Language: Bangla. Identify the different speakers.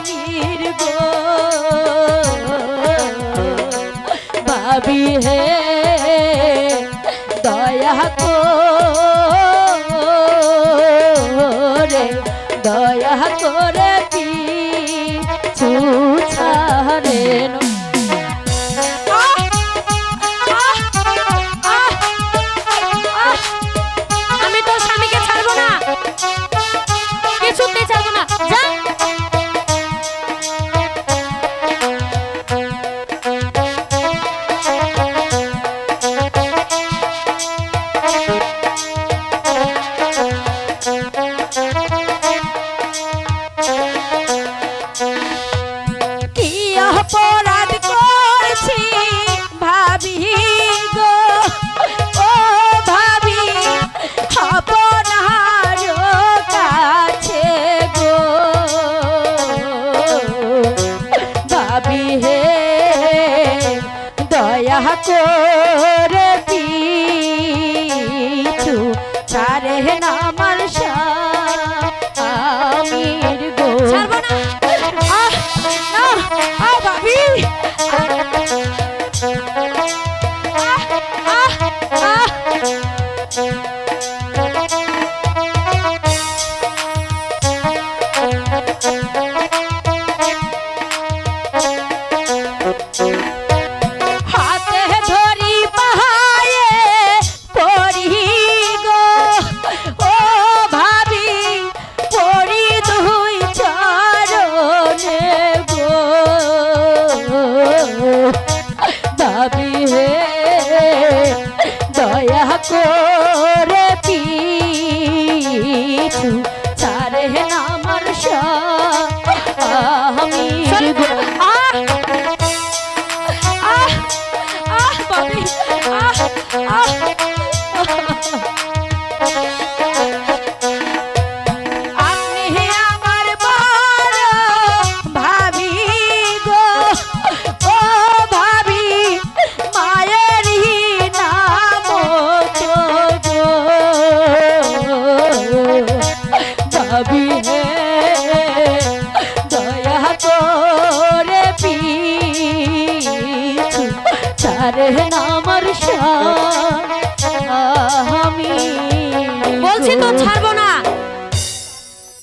Speaker 1: পানির গো। ভাবি হে দয়া কো রে দয়া করে পি ছুছারে নো আহা করে পিছু ছাড়ে না মালসা আমির গো। ছাড়বো
Speaker 2: না।
Speaker 1: যার আমি বলছি তো
Speaker 2: ছাড়বো না।